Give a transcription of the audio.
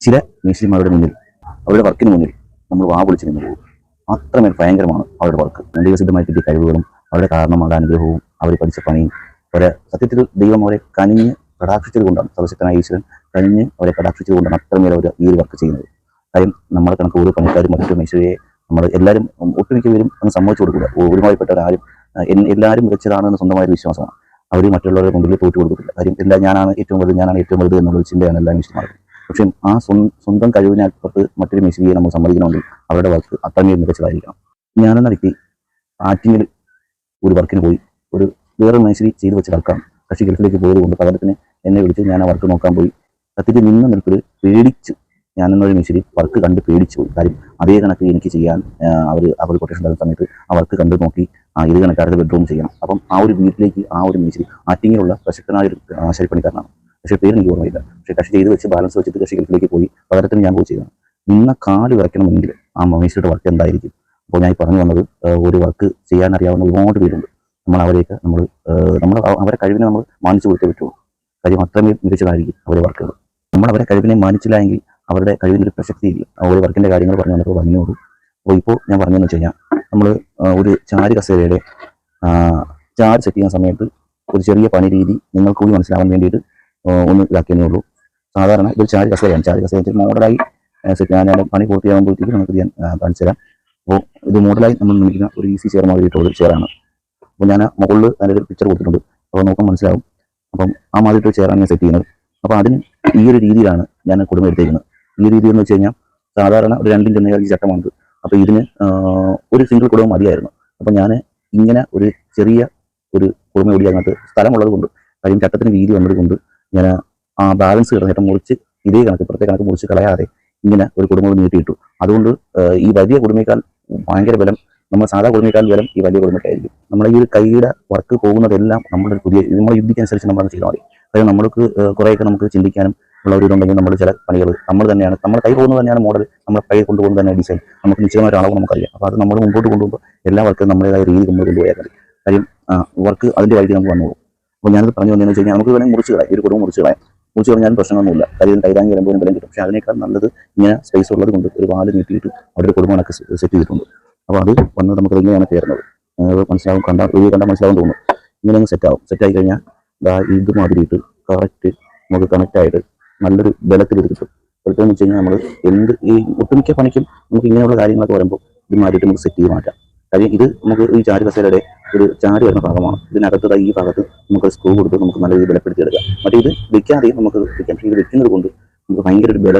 ചില മേശിരിമാരുടെ മുന്നിൽ അവരുടെ വർക്കിന് മുന്നിൽ നമ്മൾ വാ പൊളിച്ച് നിന്ന് പോകും. അത്രമേൽ ഭയങ്കരമാണ് അവരുടെ വർക്ക്. ദൈവസിദ്ധമായി കിട്ടിയ കഴിവുകളും അവരുടെ കാരണമായ അനുഗ്രഹവും അവർ പഠിച്ച പണിയും. അവരെ സത്യത്തിൽ ദൈവം അവരെ കനിഞ്ഞ് കടാക്ഷിച്ചത് കൊണ്ടാണ്. സർവശക്തനായ ഈശ്വരൻ കനിഞ്ഞ് അവരെ കടാക്ഷിച്ചത് കൊണ്ടാണ് അത്രമേൽ അവർ ഈ ഒരു വർക്ക് ചെയ്യുന്നത്. കാര്യം നമ്മളെ കണക്ക് ഓരോ പണിക്കാരും മറ്റൊരു മേശയെ നമ്മൾ എല്ലാവരും ഒട്ടുമിക്ക പേരും അങ്ങ് സമ്മതിച്ചു കൊടുക്കില്ല. ഒരുമാതിരിപ്പെട്ടവരാരും എൻ- എല്ലാവരും മികച്ചതാണ് എന്ന് സ്വന്തമായ ഒരു വിശ്വാസമാണ്. അവർ മറ്റുള്ളവരുടെ മുമ്പിൽ തോറ്റു കൊടുക്കത്തില്ല. കാര്യം എല്ലാം ഞാനാണ് ഏറ്റവും വലുത് ഞാനാണ് ഏറ്റവും വലുത് എന്നുള്ള ചിന്തയാണ് എല്ലാം മേശന്മാർക്കും പക്ഷേ ആ സ്വന്തം കഴിവിനപ്പുറത്ത് മറ്റൊരു മേശിരിയെ നമ്മൾ സമ്മതിക്കണമെങ്കിൽ അവരുടെ വർക്ക് അത്രമേൽ മികച്ചതായിരിക്കണം. ഞാനെന്ന വ്യക്തി ആറ്റിങ്ങിൽ ഒരു വർക്കിന് പോയി ഒരു വേറെ മേശിരി ചെയ്തു വെച്ച വർക്കാണ്. കക്ഷി ഗൾഫിലേക്ക് പോയത് കൊണ്ട് പകരത്തിന് എന്നെ വിളിച്ച് ഞാൻ ആ വർക്ക് നോക്കാൻ പോയി. സത്യത്തിൽ നിന്ന നിൽപ്പിൽ പേടിച്ച്. ഞാനെന്നൊരു മേശിരി വർക്ക് കണ്ട് പേടിച്ചു പോയി. കാര്യം അതേ കണക്ക് എനിക്ക് ചെയ്യാൻ അവർ അവർ കൊട്ടേഷൻ തരുന്ന സമയത്ത് ആ വർക്ക് കണ്ട് നോക്കി ആ ഇത് കണക്കാരുടെ ബെഡ്റൂം ചെയ്യണം. അപ്പം ആ ഒരു വീട്ടിലേക്ക് ആ ഒരു മേശിരി ആറ്റിങ്ങിലുള്ള പ്രശസ്തനായ ഒരു ആശാരിപ്പണിക്കാരനാണ് പക്ഷേ പേര് എനിക്ക് ഓർമ്മയില്ല. പക്ഷേ കൃഷി ചെയ്ത് വെച്ച് ബാലൻസ് വെച്ചിട്ട് കൃഷി ഗൾഫിലേക്ക് പോയി പകരത്തിന് ഞാൻ പോയി ചെയ്തതാണ്. നിന്ന കാൽ വിറയ്ക്കണമെങ്കിൽ ആ മേശിയുടെ വർക്ക് എന്തായിരിക്കും? അപ്പോൾ ഞാൻ പറഞ്ഞു വന്നത് ഒരു വർക്ക് ചെയ്യാൻ അറിയാവുന്ന ഒരുപാട് പേരുണ്ട്. നമ്മൾ അവരെയൊക്കെ നമ്മൾ നമ്മൾ അവരെ കഴിവിനെ നമ്മൾ മാനിച്ചു കൊടുത്തേ പറ്റുള്ളൂ. കാര്യം അത്രമേൽ മികച്ചതായിരിക്കും അവരുടെ വർക്കുകൾ നമ്മൾ അവരെ കഴിവിനെ മാനിച്ചില്ല എങ്കിൽ അവരുടെ കഴിവിനൊരു പ്രസക്തിയില്ല ആ ഒരു വർക്കിന്റെ കാര്യങ്ങൾ പറഞ്ഞു വന്നപ്പോൾ പറഞ്ഞോളൂ അപ്പോൾ ഇപ്പോൾ ഞാൻ പറഞ്ഞതെന്ന് വെച്ച് കഴിഞ്ഞാൽ നമ്മൾ ഒരു ചാരി കസേരയുടെ ചാരി സെറ്റ് ചെയ്യുന്ന സമയത്ത് ഒരു ചെറിയ പണി രീതി നിങ്ങൾക്ക് കൂടി മനസ്സിലാവാൻ വേണ്ടിയിട്ട് ഒന്ന് ഇതാക്കിയേ ഉള്ളൂ. സാധാരണ ഇതൊരു ചാരി കസേരയാണ്. ചാരി കസേര മോഡലായി അതിന്റെ പണി പൂർത്തിയാകുമ്പോഴത്തേക്ക് നമുക്ക് ഞാൻ കാണിച്ചു തരാം അപ്പോൾ ഇത് മോഡലായി നമ്മൾ നിർമ്മിക്കുന്ന ഒരു ഈസി ചെയർ മാതിരിയിട്ടുള്ള ചെയറാണ് അപ്പോൾ ഞാൻ മുകളിൽ അതിന്റെ ഒരു പിക്ചർ കൊടുത്തിട്ടുണ്ട്. അപ്പോൾ നോക്കാൻ മനസ്സിലാവും. അപ്പം ആ മാതിരിയിട്ട് ചെയറാണ് ഞാൻ സെറ്റ് ചെയ്യുന്നത്. അപ്പോൾ അതിന് ഈ ഒരു രീതിയിലാണ് ഞാൻ കുടുംബം എടുത്തേക്കുന്നത്. ഈ രീതി എന്ന് വെച്ച് കഴിഞ്ഞാൽ സാധാരണ ഒരു രണ്ടിന്റെ ഒന്നേകാൽ ചട്ടമാണിത്. അപ്പോൾ ഇതിന് ഒരു സിംഗിൾ കുടുംബം മതിയായിരുന്നു. അപ്പോൾ ഞാൻ ഇങ്ങനെ ഒരു ചെറിയ ഒരു കുടുംബം ഓടി അതിനകത്ത് സ്ഥലമുള്ളത് കൊണ്ട് കാര്യം ചട്ടത്തിന് വീതി വന്നത് കൊണ്ട് ഞാൻ ആ ബാലൻസ് കിടന്ന ചട്ടം മുറിച്ച് ഇതേ കണക്ക് ഇപ്പുറത്തെ കണക്ക് മുറിച്ച് കളയാതെ ഇങ്ങനെ ഒരു കുടുംബം നീട്ടിയിട്ടു. അതുകൊണ്ട് ഈ വലിയ കുടുംബേക്കാൾ ഭയങ്കര ബലം നമ്മൾ സാധാ കുടുംബേക്കാൾ ബലം ഈ വലിയ കുടുംബക്കായിരിക്കും. നമ്മുടെ ഈ ഒരു കൈയുടെ വർക്ക് പോകുന്നതെല്ലാം നമ്മുടെ പുതിയ നമ്മുടെ യുദ്ധിക്കനുസരിച്ച് നമ്മൾ ചെയ്താൽ മതി. അതായത് നമ്മൾക്ക് കുറേയൊക്കെ നമുക്ക് ചിന്തിക്കാനും ഉള്ള ഒരു ഇതുണ്ടെങ്കിൽ നമ്മൾ ചില പണികൾ നമ്മൾ തന്നെയാണ് നമ്മൾ കൈ പോകുന്നത് തന്നെയാണ് മോഡൽ നമ്മുടെ കൈ കൊണ്ടുപോകുന്നത് തന്നെ ഡിസൈൻ നമുക്ക് നിശ്ചയമായ ഒരു അളവ് നമുക്കറിയാം. അപ്പോൾ അത് നമ്മൾ മുമ്പോട്ട് കൊണ്ടുപോകുമ്പോൾ എല്ലാ വർക്കും നമ്മുടേതായ രീതി നമ്മൾ കൊണ്ടുപോയാൽ മതി. കാര്യം വർക്ക് അതിന്റെ വഴി നമുക്ക് വന്നോളും. അപ്പോൾ ഞാനത് പറഞ്ഞു വന്നതെന്ന് വെച്ച് കഴിഞ്ഞാൽ നമുക്ക് വേണമെങ്കിൽ മുറിച്ച് കളയാം. ഒരു കുടുംബം മുറിച്ച് കളയാം. മുറിച്ച് കളഞ്ഞാലും പ്രശ്നമൊന്നുമില്ല. കാര്യം കൈതാങ്ങി വരുമ്പോൾ ബലം കിട്ടും. പക്ഷേ അതിനേക്കാൾ നല്ലത് ഇങ്ങനെ സ്പേസ് ഉള്ളത് കൊണ്ട് ഒരു വാൽ നീട്ടിയിട്ട് അവിടെ ഒരു കുടുംബം സെറ്റ് ചെയ്തിട്ടുണ്ട്. അപ്പോൾ അത് വന്ന് നമുക്ക് ഇങ്ങനെയാണ് കയറുന്നത് മനസ്സിലാവും കണ്ട ഒരു കണ്ടാൽ മനസ്സിലാവും തോന്നും. ഇങ്ങനെ അങ്ങ് സെറ്റാവും സെറ്റ് ആയി കഴിഞ്ഞാൽ ദാ ഇത് മാതിരിയിട്ട് കറക്റ്റ് നമുക്ക് കണക്റ്റായിട്ട് നല്ലൊരു ബലത്തിൽ കിട്ടും. ബലത്തിൽ വെച്ച് കഴിഞ്ഞാൽ നമ്മൾ എന്ത് ഈ ഒട്ടുമിക്ക പണിക്കും നമുക്ക് ഇങ്ങനെയുള്ള കാര്യങ്ങളൊക്കെ വരുമ്പോൾ ഇത് മാറ്റിയിട്ട് നമുക്ക് സെറ്റ് ചെയ്ത് മാറ്റാം. കാര്യം ഇത് നമുക്ക് ഈ ചാരി കസേരയുടെ ഒരു ചാരി വരുന്ന ഭാഗമാണ്. ഇതിനകത്ത് ഈ ഭാഗത്ത് നമുക്ക് സ്ക്രൂ കൊടുത്ത് നമുക്ക് നല്ല രീതിയിൽ ബലപ്പെടുത്തി എടുക്കാം. മറ്റേ ഇത് വെക്കാതെയും നമുക്ക് വെക്കാം. ഇത് വെക്കുന്നത് കൊണ്ട് നമുക്ക് ഭയങ്കര ഒരു ബലമാണ്.